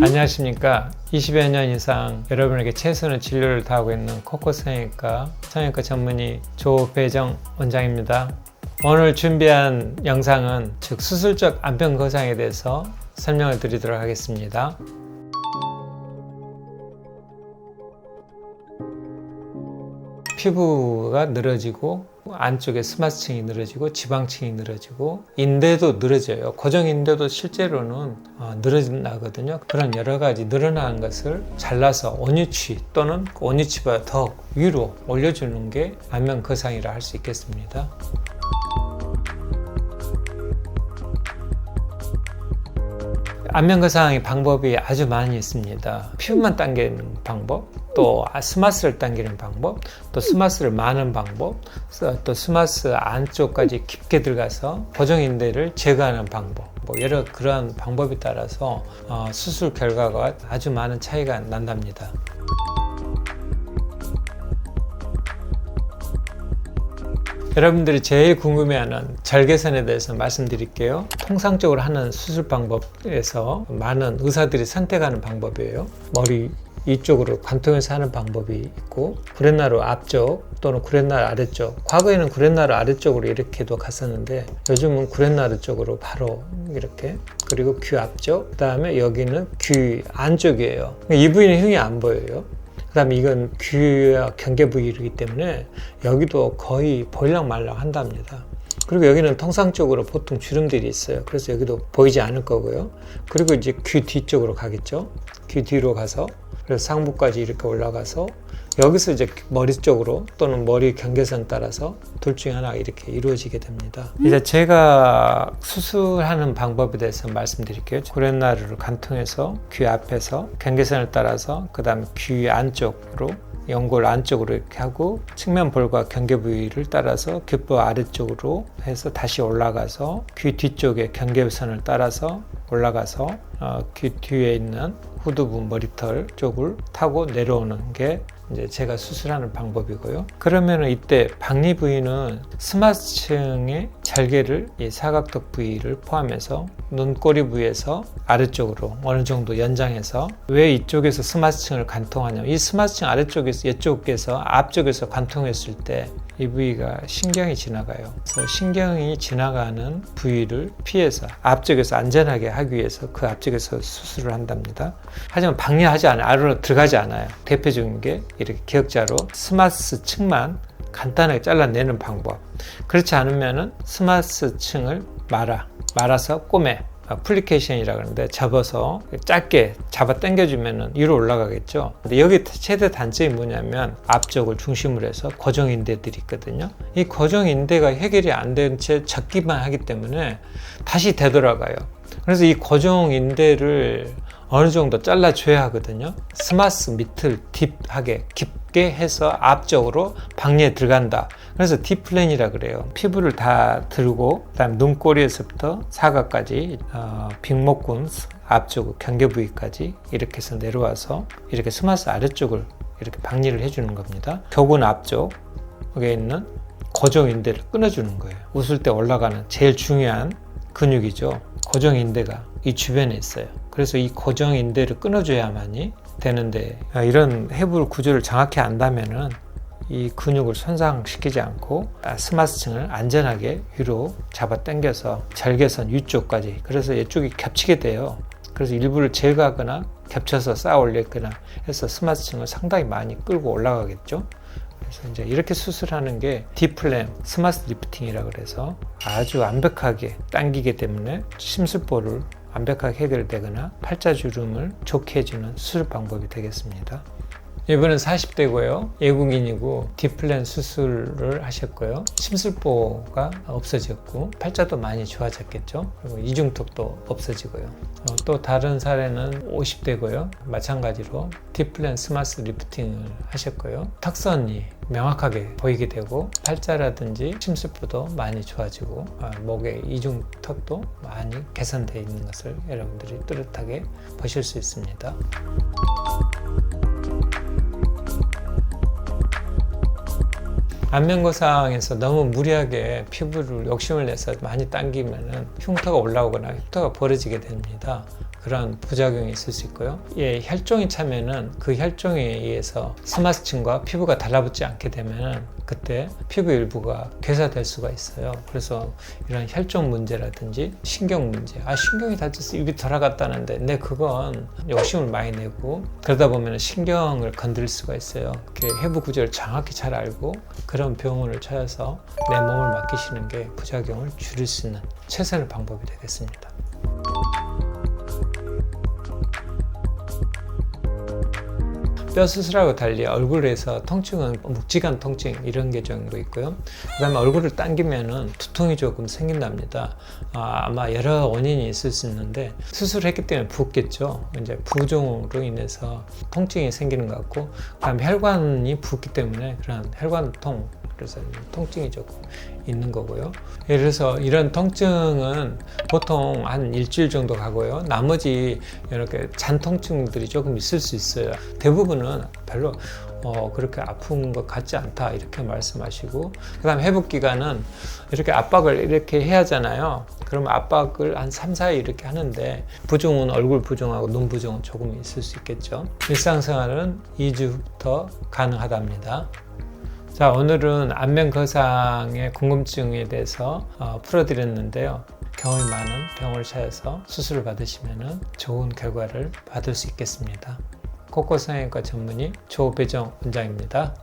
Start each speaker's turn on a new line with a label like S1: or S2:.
S1: 안녕하십니까. 20여 년 이상 여러분에게 최선의 진료를 다하고 있는 코코성형외과 성형외과 전문의 조배정 원장입니다. 오늘 준비한 영상은 즉 수술적 안면 거상에 대해서 설명을 드리도록 하겠습니다. 피부가 늘어지고 안쪽에 스마스층이 늘어지고 지방층이 늘어지고 인대도 늘어져요. 고정 인대도 실제로는 어, 늘어나거든요. 그런 여러 가지 늘어나는 것을 잘라서 원위치 또는 원위치보다 더 위로 올려주는 게 안면 거상이라 할 수 있겠습니다. 안면 거상의 방법이 아주 많이 있습니다. 피부만 당기는 방법, 또 스마스를 당기는 방법, 또 스마스를 마는 방법, 또 스마스 안쪽까지 깊게 들어가서 고정인대를 제거하는 방법, 뭐 여러 그러한 방법에 따라서 어, 수술 결과가 아주 많은 차이가 난답니다. 여러분들이 제일 궁금해하는 절개선에 대해서 말씀드릴게요. 통상적으로 하는 수술 방법에서 많은 의사들이 선택하는 방법이에요. 머리 이쪽으로 관통해서 하는 방법이 있고 구렛나루 앞쪽 또는 구렛나루 아래쪽 과거에는 구렛나루 아래쪽으로 이렇게도 갔었는데 요즘은 구렛나루 쪽으로 바로 이렇게 그리고 귀 앞쪽 그 다음에 여기는 귀 안쪽이에요 이 부위는 흉이 안 보여요 그 다음에 이건 귀와 경계 부위이기 때문에 여기도 거의 보일랑 말랑 한답니다 그리고 여기는 통상적으로 보통 주름들이 있어요. 그래서 여기도 보이지 않을 거고요. 그리고 이제 귀 뒤쪽으로 가겠죠. 귀 뒤로 가서 그래서 상부까지 이렇게 올라가서 여기서 이제 머리 쪽으로 또는 머리 경계선 따라서 둘 중에 하나 이렇게 이루어지게 됩니다. 이제 제가 수술하는 방법에 대해서 말씀드릴게요. 구렛나루를 관통해서 귀 앞에서 경계선을 따라서 그 다음 귀 안쪽으로 연골 안쪽으로 이렇게 하고 측면 볼과 경계 부위를 따라서 귓보 아래쪽으로 해서 다시 올라가서 귀 뒤쪽에 경계선을 따라서 올라가서 어, 귀 뒤에 있는 후두부 머리털 쪽을 타고 내려오는 게 이제 제가 수술하는 방법이고요. 그러면 이때 박리 부위는 스마스층의 절개를 이 사각턱 부위를 포함해서 눈꼬리 부위에서 아래쪽으로 어느 정도 연장해서 왜 이쪽에서 스마스층을 관통하냐면 이 스마스층 아래쪽에서 이쪽에서 앞쪽에서 관통했을 때이 부위가 신경이 지나가요. 그래서 신경이 지나가는 부위를 피해서 앞쪽에서 안전하게 하기 위해서 그 앞쪽에서 수술을 한답니다. 하지만 방리하지 않아요. 아래로 들어가지 않아요. 대표적인 게 이렇게 기억자로 스마스 층만 간단하게 잘라내는 방법. 그렇지 않으면은 스마스 층을 말아, 말아서 꼬매. 플리케이션이라 그러는데 접어서 짧게 잡아 당겨주면 위로 올라가겠죠. 근데 여기 최대 단점이 뭐냐면 앞쪽을 중심으로 해서 고정 인대들이 있거든요. 이 고정 인대가 해결이 안 된채 접기만 하기 때문에 다시 되돌아가요. 그래서 이 고정 인대를 어느 정도 잘라줘야 하거든요. 스마스 밑을 딥하게 깊게 해서 앞쪽으로 방리에 들어간다. 그래서 딥플랜이라 그래요. 피부를 다 들고 그다음 눈꼬리에서부터 사각까지 어, 빅목군 앞쪽 경계 부위까지 이렇게 해서 내려와서 이렇게 스마스 아래쪽을 이렇게 방리를 해주는 겁니다. 격은 앞쪽에 있는 고정인대를 끊어주는 거예요. 웃을 때 올라가는 제일 중요한 근육이죠. 고정인대가 이 주변에 있어요. 그래서 이 고정 인대를 끊어줘야만이 되는데 아, 이런 해부 구조를 정확히 안다면은 이 근육을 손상시키지 않고 아, 스마스층을 안전하게 위로 잡아 당겨서 절개선 위쪽까지 그래서 이쪽이 겹치게 돼요. 그래서 일부를 제거하거나 겹쳐서 쌓아 올리거나 해서 스마스층을 상당히 많이 끌고 올라가겠죠. 그래서 이제 이렇게 수술하는 게 디플램 스마스 리프팅이라 그래서 아주 완벽하게 당기게 때문에 심술보를 완벽하게 해결되거나 팔자주름을 좋게 해주는 수술 방법이 되겠습니다. 이번엔 40대고요. 외국인이고 디플랜 수술을 하셨고요. 심술보가 없어졌고 팔자도 많이 좋아졌겠죠. 그리고 이중턱도 없어지고요. 어, 또 다른 사례는 50대고요. 마찬가지로 디플랜 스마스 리프팅을 하셨고요. 턱선이 명확하게 보이게 되고 팔자라든지 심술보도 많이 좋아지고 어, 목의 이중턱도 많이 개선되어 있는 것을 여러분들이 뚜렷하게 보실 수 있습니다. 안면거상에서 너무 무리하게 피부를 욕심을 내서 많이 당기면 흉터가 올라오거나 흉터가 벌어지게 됩니다. 그런 부작용이 있을 수 있고요. 예, 혈종이 차면은 그 혈종에 의해서 스마스층과 피부가 달라붙지 않게 되면은 그때 피부 일부가 괴사될 수가 있어요. 그래서 이런 혈종 문제라든지 신경 문제, 아 신경이 다쳐서 입이 돌아갔다는데 내 그건 욕심을 많이 내고 그러다 보면 신경을 건드릴 수가 있어요. 이렇게 해부 구조를 정확히 잘 알고 그런 병원을 찾아서 내 몸을 맡기시는 게 부작용을 줄일 수 있는 최선의 방법이 되겠습니다. 뼈 수술하고 달리 얼굴에서 통증은 묵직한 통증 이런 게 정도 있고요. 그다음에 얼굴을 당기면은 두통이 조금 생긴답니다. 아, 아마 여러 원인이 있을 수 있는데 수술했기 때문에 붓겠죠. 이제 부종으로 인해서 통증이 생기는 것 같고, 그다음에 혈관이 붓기 때문에 그런 혈관통 그래서 통증이 조금 있는 거고요. 예를 들어서 이런 통증은 보통 한 일주일 정도 가고요. 나머지 이렇게 잔 통증들이 조금 있을 수 있어요. 대부분은 별로 어, 그렇게 아픈 것 같지 않다 이렇게 말씀하시고 그다음 회복 기간은 이렇게 압박을 이렇게 해야 하잖아요. 그러면 압박을 한 3, 4일 이렇게 하는데 부종은 얼굴 부종하고 눈 부종은 조금 있을 수 있겠죠. 일상생활은 2주부터 가능하답니다. 자, 오늘은 안면 거상의 궁금증에 대해서 어, 풀어드렸는데요. 경험이 많은 병원을 찾아서 수술을 받으시면 좋은 결과를 받을 수 있겠습니다. 코코성형외과 전문의 조배정 원장입니다.